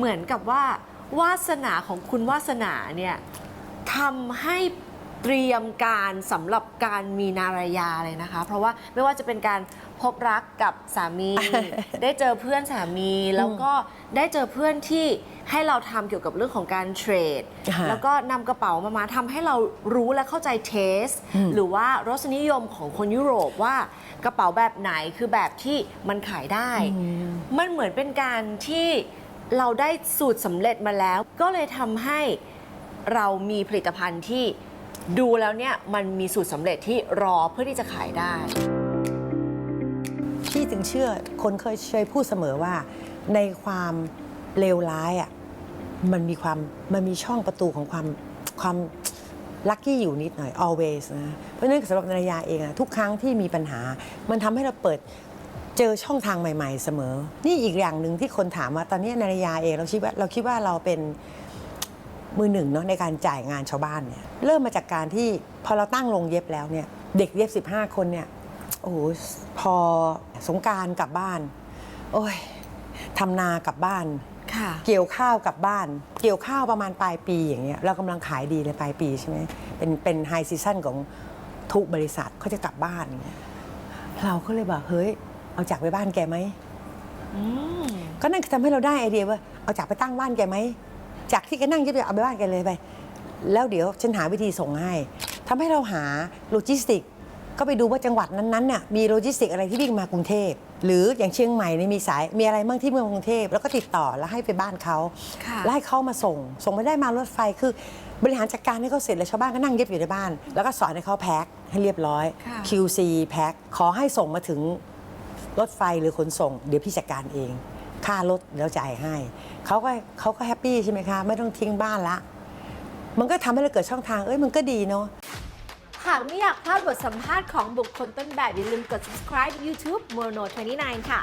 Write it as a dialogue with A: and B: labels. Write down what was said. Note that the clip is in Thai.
A: เหมือนกับว่าวาสนาของคุณวาสนาเนี่ยทำให้เตรียมการสำหรับการมีนารายาเลยนะคะ เพราะว่าไม่ว่าจะเป็นการพบรักกับสามี ได้เจอเพื่อนสามีแล้วก็ได้เจอเพื่อนที่ให้เราทำเกี่ยวกับเรื่องของการเทรด
B: ค่ะ
A: แล้วก็นำกระเป๋ามามาทำให้เรารู้และเข้าใจเทส หรือว่ารสนิยมของคนยุโรปว่ากระเป๋าแบบไหนคือแบบที่มันขายได้ มันเหมือนเป็นการที่ เราได้สูตรสำเร็จมาแล้ว ก็เลยทำให้เรามีผลิตภัณฑ์ที่ดูแล้วเนี่ยมันมีสูตรสำเร็จที่รอเพื่อที่จะขายได้
B: พี่ถึงเชื่อคนเคยเคยพูดเสมอว่า ในความเลวร้ายอะมันมีความมันมีช่องประตูของความความลัคกี้อยู่นิดหน่อย always นะ เพราะนั้นสำหรับนารยาเองอะทุกครั้งที่มีปัญหา มันทำให้เราเปิด เจอช่องทางใหม่ ๆ เสมอ นี่อีกอย่างหนึ่งที่คนถามว่าตอนนี้นารยาเองเราคิดว่าเราคิดว่าเราเป็นมือหนึ่งเนาะในการจ่ายงานชาวบ้านเนี่ยเริ่มมาจากการที่พอเราตั้งโรงเย็บแล้วเนี่ยเด็กเย็บ 15 คนเนี่ยโอ้โหพอสงกรารกลับบ้าน โอ้ยทำนากลับบ้าน
A: ค่ะ
B: เกี่ยวข้าวกลับบ้าน เกี่ยวข้าวประมาณปลายปีอย่างเงี้ยเรากำลังขายดีเลยปลายปีใช่ไหมเป็นเป็นไฮซีซั่นของทุกบริษัทเขาจะกลับบ้านอย่างเงี้ยเราก็เลยบอกเฮ้ย เอาจากไปบ้านแกไหม
A: อืม
B: ก็นั่นทำให้เราได้ไอเดียว่าเอาจากไปตั้งบ้านแกไหมจากที่แกนั่งยึดเอาไปบ้านแกเลยไป แล้วเดี๋ยวฉันหาวิธีส่งให้ทำให้เราหาโลจิสติก ก็ไปดูว่าจังหวัดนั้นๆเนี่ยมีโลจิสติกอะไรที่วิ่งมากรุงเทพหรืออย่างเชียงใหม่เนี่ยมีสายมีอะไรบ้างที่เมืองกรุงเทพแล้วก็ติดต่อแล้วให้ไปบ้านเขา
A: ค่ะ
B: แล้วให้เขามาส่ง ส่งไม่ได้มารถไฟคือบริหารจัดการให้เขาเสร็จแล้วชาวบ้านก็นั่งเย็บอยู่ในบ้าน แล้วก็สอนให้เขาแพ็คให้เรียบร้อย
A: ค่ะ
B: QC แพ็คขอให้ส่งมาถึง รถไฟหรือขนส่ง เดี๋ยวพี่จัดการเอง ค่ารถแล้วจ่ายให้เขาก็เขาก็แฮปปี้ใช่ไหมคะ ไม่ต้องทิ้งบ้านละ มันก็ทำให้เราเกิดช่องทางเอ้ยมันก็ดีเนาะ
A: หากไม่อยากพลาดบทสัมภาษณ์ของบุคคลต้นแบบอย่าลืมกด subscribe YouTube Mono 29 ค่ะ